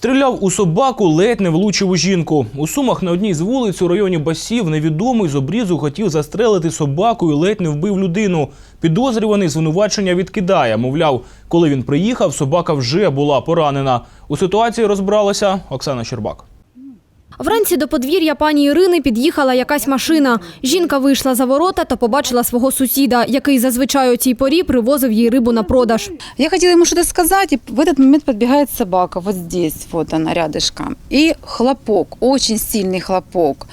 Стріляв у собаку, ледь не влучив у жінку. У Сумах на одній з вулиць у районі Басів невідомий з обрізу хотів застрелити собаку і ледь не вбив людину. Підозрюваний звинувачення відкидає. Мовляв, коли він приїхав, собака вже була поранена. У ситуації розбралася Оксана Щербак. Вранці до подвір'я пані Ірини під'їхала якась машина. Жінка вийшла за ворота та побачила свого сусіда, який зазвичай у цій порі привозив їй рибу на продаж. Я хотела ему что-то сказать, и в этот момент подбегает собака, вот здесь, вот она рядышком. И хлопок, очень сильный хлопок.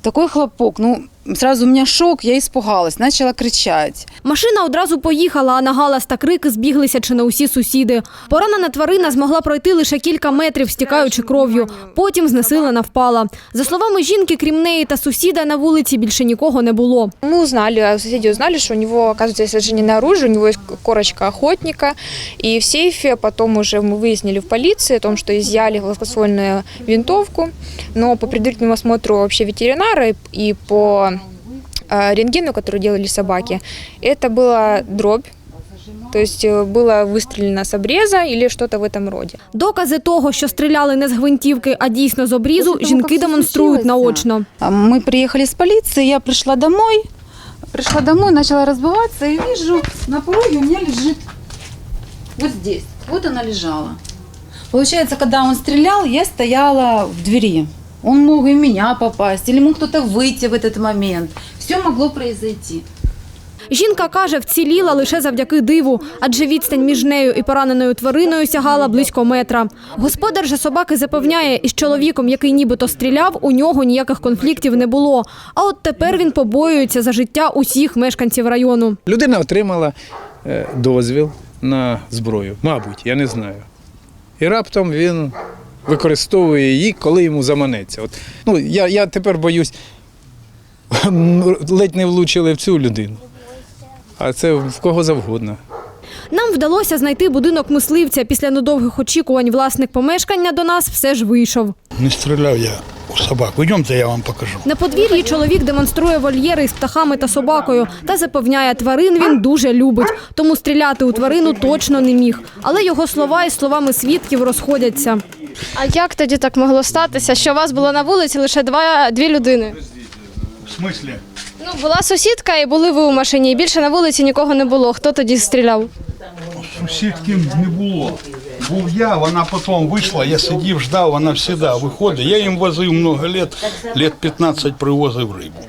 Такой хлопок, ну, сразу у меня шок, я испугалась, начала кричать. Машина одразу поїхала, а на галас та крики збіглися чи не усі сусіди. Поранена тварина змогла пройти лише кілька метрів, стікаючи кров'ю. Потім знесилена впала. За словами жінки, крім неї та сусіда, на вулиці більше нікого не було. Мы узнали, а соседи узнали, что у него, оказывается, есть сожжение оружия, у него есть корочка охотника. И в сейфе потом уже мы выяснили в полиции о том, что изъяли гладкоствольную винтовку. Но по предварительному осмотру вообще ветеринара и- и по э, рентгену, который делали собаки, это была дробь. То есть э, было выстрелено с обреза или что-то в этом роде. Докази того, що стріляли не з гвинтівки, а дійсно з обрізу, После того, жінки как всё демонструють случилось, наочно. А Мы приехали с полиции, я пришла домой, пришла домой, начала разбиваться и вижу, на пороге у меня лежит вот здесь, вот она лежала. Получается, когда он стрелял, я стояла в двери. Он мог и в меня попасть, или мог кто-то выйти в этот момент. Все могло произойти. Жінка каже, вціліла лише завдяки диву, адже відстань між нею і пораненою твариною сягала близько метра. Господар же собаки запевняє, із чоловіком, який нібито стріляв, у нього ніяких конфліктів не було. А от тепер він побоюється за життя усіх мешканців району. Людина отримала е, дозвіл на зброю, мабуть, я не знаю. І раптом він використовує її, коли йому заманеться. От, ну, я, я тепер боюсь, ледь не влучили в цю людину. А це в кого завгодно. Нам вдалося знайти будинок мисливця. Після недовгих очікувань власник помешкання до нас все ж вийшов. Не стріляв я у собаку. Йдемте, я вам покажу. На подвір'ї чоловік демонструє вольєри з птахами та собакою та запевняє, тварин він дуже любить, тому стріляти у тварину точно не міг. Але його слова із словами свідків розходяться. А як тоді так могло статися, що у вас було на вулиці лише два, дві людини? В смислі? Ну, була сусідка і були ви у машині, і більше на вулиці нікого не було. Хто тоді стріляв? Сусідки не було. Був я, вона потім вийшла, я сидів, ждав, вона завжди виходить. Я їм возив много лет, лет 15 привозив рибу.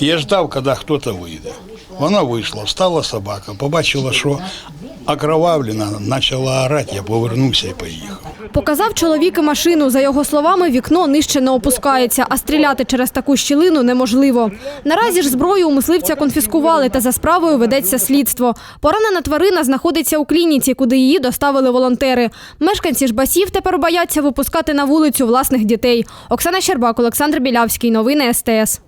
Я ждав, коли хтось вийде. Вона вийшла, встала собака, побачила, що окровавлена, почала орати, я повернувся і поїхав. Показав чоловік машину. За його словами, вікно нижче не опускається, а стріляти через таку щілину неможливо. Наразі ж зброю у мисливця конфіскували, та за справою ведеться слідство. Поранена тварина знаходиться у клініці, куди її доставили волонтери. Мешканці ж басів тепер бояться випускати на вулицю власних дітей. Оксана Щербак, Олександр Білявський. Новини СТС.